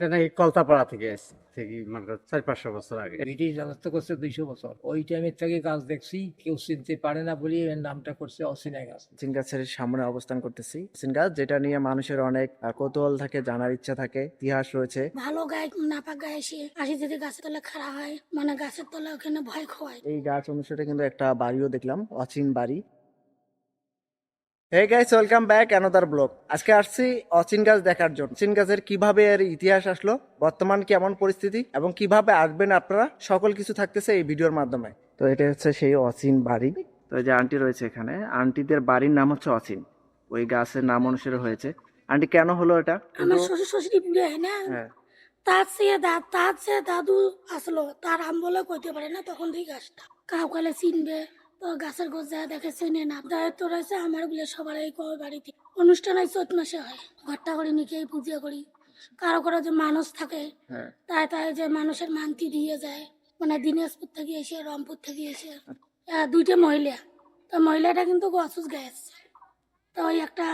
এটা নাকি কলতাপাড়া থেকে এসছে থেকে মানে চার পাঁচশো বছর আগে। ব্রিটিশ রাজত্ব করছে দুইশো বছর। ওই টাইমের থেকে গাছ দেখছি কেউ চিনতে পারে না বলে এর নামটা করছে অচিনা গাছ অচিন গাছের সামনে অবস্থান করতেছি। অচিন গাছ যেটা নিয়ে মানুষের অনেক কৌতূহল থাকে জানার ইচ্ছা থাকে ইতিহাস রয়েছে। ভালো গায়ে নাপাক গায়ে এসে আসি যদি গাছের তলে খাড়া হয় মানে গাছের তলে ওখানে ভয় খোয়ায়। এই গাছ অনুসারে কিন্তু একটা বাড়িও দেখলাম অচিন বাড়ি। Hey guys welcome back another blog আজকে আসছি অচিন গাছ দেখার জন্য। অচিন গাছের কীভাবে এর ইতিহাস আসলো বর্তমান কেমন পরিস্থিতি এবং কীভাবে আসবেন আপনারা সকল কিছু থাকতেছে এই ভিডিওর মাধ্যমে। তো এটা হচ্ছে সেই অচিন বাড়ি। তো এই যে আন্টি রয়েছে এখানে আন্টিদের বাড়ির নাম হচ্ছে অচিন। ওই গাছের নাম অনুসারে হয়েছে। আন্টি কেন হলো এটা? আমার শ্বশুর শ্বশুরি বুড়ে হয় না? হ্যাঁ। তার সে তার সে দাদু আসলো তার আম বলে কইতে পারে না তখন থেকে গাছটা। কাউ কালে চিনবে। তো গাছের গোছ যা দেখে চেনে না। দায়িত্ব রয়েছে আমার বলে সবার এই কবে বাড়িতে। অনুষ্ঠান হয় চৈত মাসে হয়। ঘরটা করে নিকে পূজা করি। কারও কারও যে মানুষ থাকে হ্যাঁ। তাই তাই যে মানুষের মানতি দিয়ে যায়। মানে দিনাজপুর থেকে এসে রংপুর থেকে এসে। দুইটা মহিলা। তো মহিলাটা কিন্তু অসুস্থ গেছে তো ওই একটা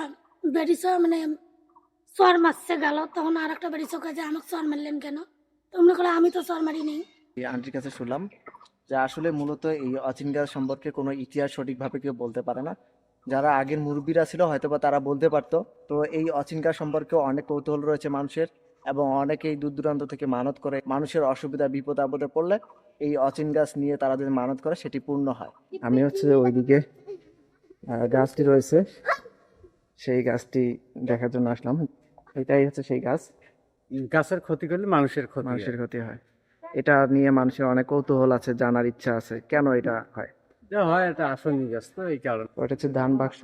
বেরিস মানে চর মারছে গেল। তখন আর একটা বেরিস কাজে আমাকে চর মারলেন কেন? তো মনে করল আমি তো চর মারি নেই। আন্টির কাছে শুনলাম যে আসলে মূলত এই অচিন গাছ সম্পর্কে কোনো ইতিহাস সঠিকভাবে কেউ বলতে পারে না। যারা আগের মুরব্বীরা ছিল হয়তো বা তারা বলতে পারতো। তো এই অচিন গাছ সম্পর্কে অনেক কৌতূহল রয়েছে মানুষের এবং অনেকেই দূর দূরান্ত থেকে মানত করে মানুষের অসুবিধা বিপদ আপদে পড়লে এই অচিন গাছ নিয়ে তারা যদি মানত করে সেটি পূর্ণ হয়। আমি হচ্ছে ওইদিকে গাছটি রয়েছে। সেই গাছটি দেখার জন্য আসলাম। এটাই হচ্ছে সেই গাছ। গাছের ক্ষতি করলে মানুষের ক্ষতি মানুষের ক্ষতি হয়। এটা নিয়ে মানুষের অনেক কৌতূহল আছে জানার ইচ্ছা আছে। কেন এটা হয়? হয় এটা আসনি গাছ এই কারণে। ওটা হচ্ছে ধান বাক্স।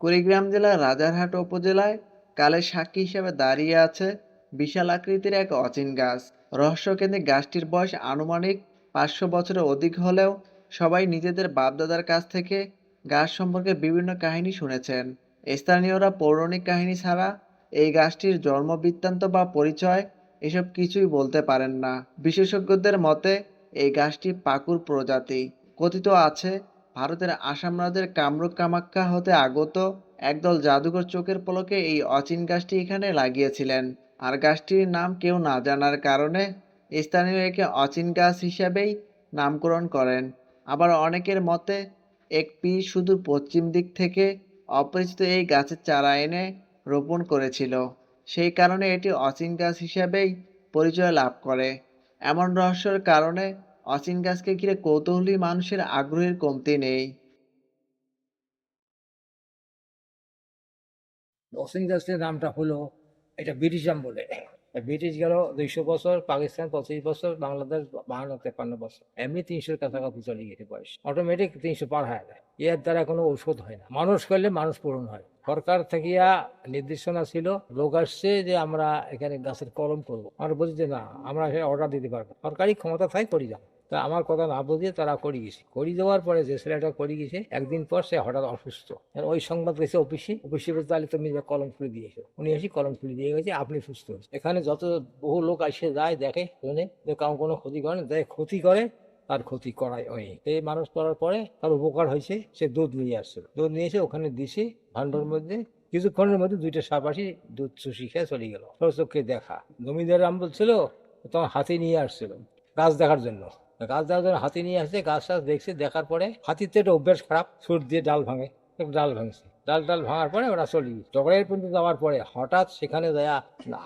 কুড়িগ্রাম জেলার রাজারহাট উপজেলায় কালের সাক্ষী হিসেবে দাঁড়িয়ে আছে বিশাল আকৃতির এক অচিন গাছ। রহস্যকেন্দ্রিক গাছটির বয়স আনুমানিক পাঁচশো বছরের অধিক হলেও সবাই নিজেদের বাপদাদার কাছ থেকে গাছ সম্পর্কে বিভিন্ন কাহিনী শুনেছেন। স্থানীয়রা পৌরাণিক কাহিনী ছাড়া এই গাছটির জন্ম বৃত্তান্ত বা পরিচয় এসব কিছুই বলতে পারেন না। বিশেষজ্ঞদের মতে, এই গাছটি পাকুর প্রজাতি। কথিত আছে, ভারতের আসাম রাজ্যের কামরূপ কামাখ্যা হতে আগত একদল জাদুঘর চোখের পলকে এই অচিন গাছটি এখানে লাগিয়েছিলেন। আর গাছটির নাম কেউ না জানার কারণে স্থানীয় একে অচিন গাছ হিসাবেই নামকরণ করেন। আবার অনেকের মতে এক পীর শুধু পশ্চিম দিক থেকে অপরিচিত এই গাছের চারা এনে রোপণ করেছিল। সেই কারণে এটি অচিন গাছ হিসাবেই পরিচয় লাভ করে। এমন রহস্যের কারণে অচিন গাছকে ঘিরে কৌতূহলী মানুষের আগ্রহের কমতি নেই। অসিন গাছের নামটা হলো, এটা ব্রিটিশ আম বলে। ব্রিটিশ গেল দুইশো বছর, পাকিস্তান পঁচিশ বছর, বাংলাদেশ বাহান্ন তেপান্ন বছর। এমনি তিনশোর কাছাকাছি চলে গেছে বয়স। অটোমেটিক তিনশো পার হয়ে যায়। এর দ্বারা কোনো ঔষধ হয় না। মানুষ করলে মানুষ পূরণ হয়। সরকার থেকে নির্দেশনা ছিল, লোক আসছে যে আমরা এখানে গাছের কলম করব। আমরা বলছি যে না, আমরা অর্ডার দিতে পারব সরকারি ক্ষমতা থাই করি যাও তা আমার কথা না বুঝিয়ে তারা করি গেছে করি দেওয়ার পরে যে ছেলেটা করি গেছে একদিন পর সে হঠাৎ অসুস্থ। ওই সংবাদ গেছে অফিসে অফিসে বলতে তাহলে তুমি কলম খুলে দিয়েছ। উনি এসে কলম খুলে দিয়ে গেছে, আপনি সুস্থ এখানে যত বহু লোক আসে, যায়, দেখে, শুনে। যে কাউ কোনো ক্ষতি করে না দেয় ক্ষতি করে তার ক্ষতি করাই ওই এই মানুষ করার পরে তার উপকার হয়েছে সে দুধ নিয়ে আসছে দুধ নিয়ে এসে ওখানে দিছে ভান্ডার মধ্যে কিছুক্ষণের মধ্যে দুইটা সাপ আসি দুধ চুষি খেয়ে চলে গেল। চোখে দেখা। জমিদার আম বলছিল তখন হাতি নিয়ে আসছিল গাছ দেখার জন্য। গাছ দেখার জন্য হাতি নিয়ে আসছে গাছ টাছ দেখছে দেখার পরে হাতির তো একটা অভ্যাস খারাপ সুর দিয়ে ডাল ভাঙে ডাল ভাঙছে। ডাল ডাল ভাঙার পরে ওরা চলে গেছে। পর্যন্ত যাওয়ার পরে হঠাৎ সেখানে যায়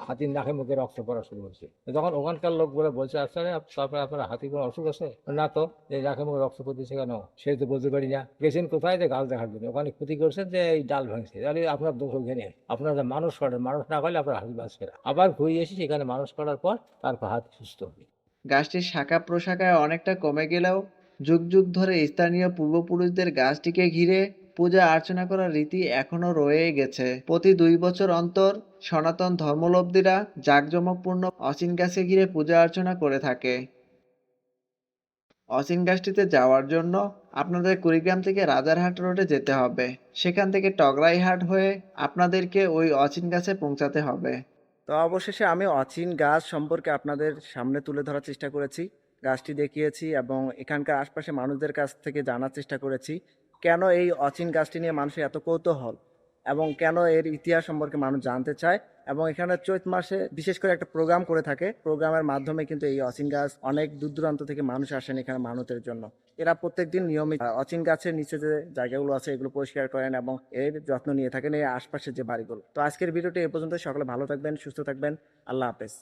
হাতির নাকে মুখে রক্ত পড়া শুরু হয়েছে। তখন ওখানকার লোক বলে বলছে আসলে তারপরে আপনার হাতি কোনো অসুখ আছে? না তো, এই নাকে মুখে রক্ত পড়তেছে কেন? সে তো বলতে পারি না। গেছেন কোথায় যে গাছ দেখার জন্য? ওখানে ক্ষতি করছেন যে এই ডাল ভাঙছে। তাহলে আপনার দোষ ওখানে। আপনারা মানুষ করেন, মানুষ না করলে আপনার হাতি বাঁচবে না। আবার ঘুরে এসে সেখানে মানুষ করার পর তারপর হাতি সুস্থ হবে গাছটির শাখা প্রশাখায় অনেকটা কমে গেলেও যুগ যুগ ধরে স্থানীয় পূর্বপুরুষদের গাছটিকে ঘিরে পূজা অর্চনা করার রীতি এখনও রয়ে গেছে। প্রতি দুই বছর অন্তর সনাতন ধর্মলব্ধীরা জাঁকজমকপূর্ণ অচিন গাছে ঘিরে পূজা অর্চনা করে থাকে। অচিন গাছটিতে যাওয়ার জন্য আপনাদের কুড়িগ্রাম থেকে রাজারহাট রোডে যেতে হবে। সেখান থেকে টগরাইহাট হয়ে আপনাদেরকে ওই অচিন গাছে পৌঁছাতে হবে। তো অবশেষে আমি অচিন গাছ সম্পর্কে আপনাদের সামনে তুলে ধরার চেষ্টা করেছি, গাছটি দেখিয়েছি এবং এখানকার আশপাশে মানুষদের কাছ থেকে জানার চেষ্টা করেছি। কেন এই অচিন গাছটি নিয়ে মানুষের এত কৌতূহল? এবং কেন এর ইতিহাস সম্পর্কে মানুষ জানতে চায়? এবং এখানে চৈত মাসে বিশেষ করে একটা প্রোগ্রাম করে থাকে। প্রোগ্রামের মাধ্যমে কিন্তু এই অচিন গাছ অনেক দূর দূরান্ত থেকে মানুষ আসেন এখানে মানতের জন্য। এরা প্রত্যেকদিন নিয়মিত অচিন গাছের নিচে যে জায়গাগুলো আছে, এগুলো পরিষ্কার করেন এবং এর যত্ন নিয়ে থাকেন এই আশপাশের যে বাড়িগুলো। তো আজকের ভিডিওটি এ পর্যন্ত সকলে ভালো থাকবেন, সুস্থ থাকবেন। আল্লাহ হাফেজ।